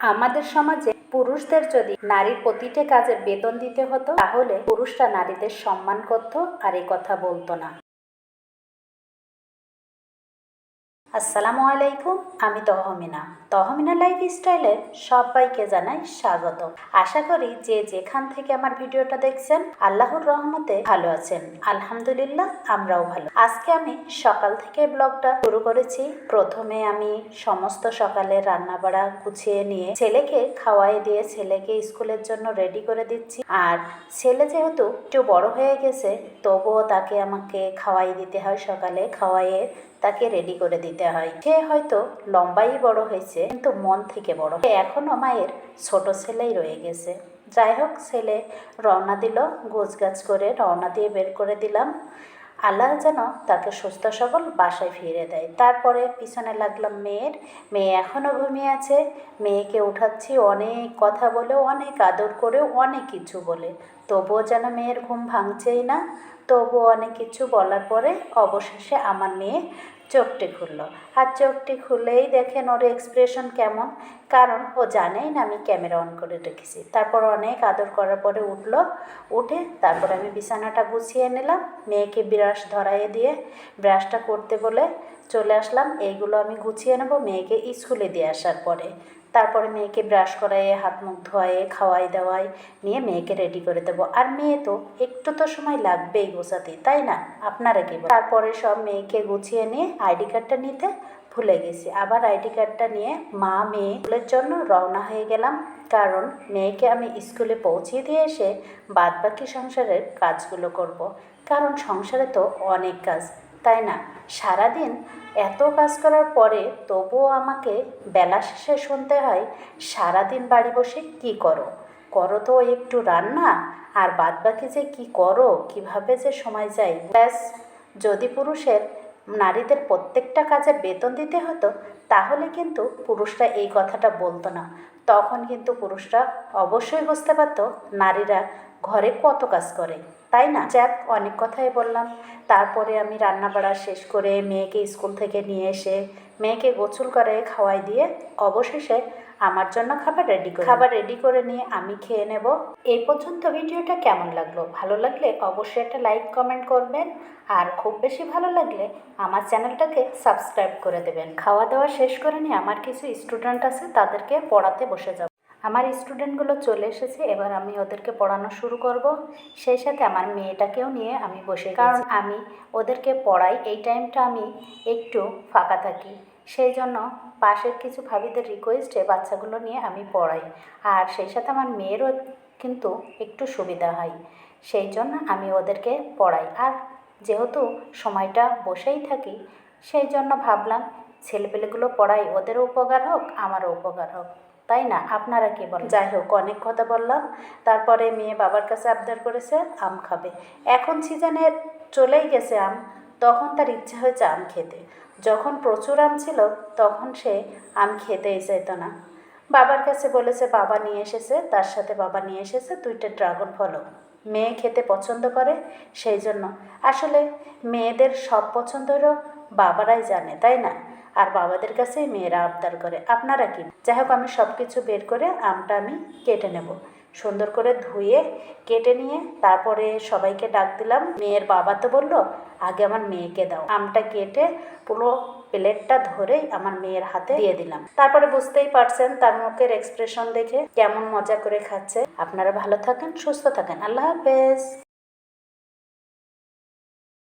আমাদের সমাজে পুরুষদের যদি নারীর প্রতিটি কাজে বেতন দিতে হতো, তাহলে পুরুষরা নারীদের সম্মান করত আর এই কথা বলতো না। আসসালামু আলাইকুম, আমি তহমিনা তহমিনা লাইফ স্টাইলে সবাইকে জানাই স্বাগত। আশা করি যে যেখান থেকে আমার ভিডিওটা দেখছেন, আল্লাহর রহমতে ভালো আছেন। আলহামদুলিল্লাহ, আমরাও ভালো। আজকে আমি সকাল থেকে ব্লগটা শুরু করেছি। প্রথমে আমি সমস্ত সকালে রান্না বাড়া গুছিয়ে নিয়ে ছেলেকে খাওয়াই দিয়ে ছেলেকে স্কুলের জন্য রেডি করে দিচ্ছি। আর ছেলে যেহেতু একটু বড় হয়ে গেছে, তবুও তাকে আমাকে খাওয়াই দিতে হয় সকালে। খাওয়াইয়ে তাকে রেডি করে দিতে হয়। সে হয়তো লম্বাই বড় হয়েছে। কিন্তু মন থেকে বড়। এখনও মায়ের ছোট ছেলেই রয়ে গেছে। যাই হোক, ছেলে রওনা দিল, গোছগাছ করে রওনা দিয়ে বের করে দিলাম। আল্লাহ যেন তাকে সুস্থ সবল বাসায় ফিরে দেয়। তারপরে পিছনে লাগলাম মেয়ের। মেয়ে এখনও ঘুমিয়ে আছে। মেয়েকে উঠাচ্ছি অনেক কথা বলে, অনেক আদর করে, অনেক কিছু বলে। তবুও যেন মেয়ের ঘুম ভাঙছেই না। তবুও অনেক কিছু বলার পরে অবশেষে আমার মেয়ে চোখটি খুললো। আর চোখটি খুলেই দেখেন ওর এক্সপ্রেশন কেমন। কারণ ও জানেই না আমি ক্যামেরা অন করে রেখেছি। তারপর অনেক আদর করার পরে উঠল। উঠে তারপর আমি বিছানাটা গুছিয়ে নিলাম। মেয়েকে ব্রাশ ধরাইয়ে দিয়ে ব্রাশটা করতে বলে চলে আসলাম। এইগুলো আমি গুছিয়ে নেব। মেয়েকে স্কুলে দিয়ে আসার পরে তারপরে মেয়েকে ব্রাশ করাইয়ে হাত মুখ ধোয়াইয়ে খাওয়াই দাওয়াই নিয়ে মেয়েকে রেডি করে দেবো। আর মেয়ে তো একটু তো সময় লাগবেই গোছাতে, তাই না? আপনারা কি তারপরে সব মেয়েকে গুছিয়ে নিয়ে আইডি কার্ডটা নিতে ভুলে গেছি। আবার আইডি কার্ডটা নিয়ে মা মেয়ে স্কুলের জন্য রওনা হয়ে গেলাম। কারণ মেয়েকে আমি স্কুলে পৌঁছিয়ে দিয়ে এসে বাদবাকি সংসারের কাজগুলো করব। কারণ সংসারে তো অনেক কাজ। তাই না? সারাদিন এত কাজ করার পরে তবুও আমাকে বেলা শেষে শুনতে হয়, সারাদিন বাড়ি বসে কি করো? করো তো একটু রান্না, আর বাদবাকি যে কি করো, কীভাবে যে সময় যায়? ব্যাস, যদি পুরুষের নারীদের প্রত্যেকটা কাজে বেতন দিতে হতো, তাহলে কিন্তু পুরুষরা এই কথাটা বলতো না। তখন কিন্তু পুরুষরা অবশ্যই বুঝতে পারতো নারীরা ঘরে কত কাজ করে, তাই না? যাক, অনেক কথাই বললাম। তারপরে আমি রান্না বাড়া শেষ করে মেয়েকে স্কুল থেকে নিয়ে এসে মেয়েকে গোসল করে খাওয়াই দিয়ে অবশেষে আমার জন্য খাবার রেডি করে খাবার রেডি করে নিয়ে আমি খেয়ে নেব। এই পর্যন্ত ভিডিওটা কেমন লাগল? ভালো লাগলে অবশ্যই একটা লাইক কমেন্ট করবেন। আর খুব বেশি ভালো লাগলে আমার চ্যানেলটাকে সাবস্ক্রাইব করে দেবেন। খাওয়া দাওয়া শেষ করে নিয়ে আমার কিছু স্টুডেন্ট আছে, তাদেরকে পড়াতে বসে যাব। আমার স্টুডেন্টগুলো চলে এসেছে, এবার আমি ওদেরকে পড়ানো শুরু করব। সেই সাথে আমার মেয়েটাকেও নিয়ে আমি বসে কারণ আমি ওদেরকে পড়াই, এই টাইমটা আমি একটু ফাঁকা থাকি। সেই জন্য পাশের কিছু ভাবিদের রিকোয়েস্টে বাচ্চাগুলো নিয়ে আমি পড়াই। আর সেই সাথে আমার মেয়েরও কিন্তু একটু সুবিধা হয়। সেই জন্য আমি ওদেরকে পড়াই। আর যেহেতু সময়টা বসেই থাকি, সেই জন্য ভাবলাম ছেলেপেলেগুলো পড়াই, ওদেরও উপকার হোক, আমারও উপকার হোক। তাই না? আপনারা কি বলেন? যাই হোক, অনেক কথা বললাম। তারপরে মেয়ে বাবার কাছে আবদার করেছে, আম খাবে। এখন সিজনের চলেই গেছে আম, তখন তার ইচ্ছা হয়েছে আম খেতে। যখন প্রচুর আম ছিল, তখন সে আম খেতেই চাইতো না। বাবার কাছে বলেছে, বাবা নিয়ে এসেছে, তার সাথে বাবা নিয়ে এসেছে, দুইটা ড্রাগন ফলও মেয়ে খেতে পছন্দ করে, সেই জন্য। আসলে মেয়েদের সব পছন্দেরও বাবারাই জানে, তাই না? আর বাবাদের কাছেই মেয়েরা আবদার করে। আপনারা কি? যাই হোক, আমি সব কিছু বের করে আমটা আমি কেটে নেব। সুন্দর করে ধুয়ে, কেটে নিয়ে তারপরে সবাইকে ডাক দিলাম। মেয়ের বাবা তো বলল, আগে আমার মেয়েকে দাও। আমটা কেটে পুরো প্লেটটা ধরেই আমার মেয়ের হাতে দিয়ে দিলাম। তারপরে বুঝতেই পারছেন তার মুখের এক্সপ্রেশন দেখে কেমন মজা করে খাচ্ছে। আপনারা ভালো থাকেন, সুস্থ থাকেন। আল্লাহ হাফেজ।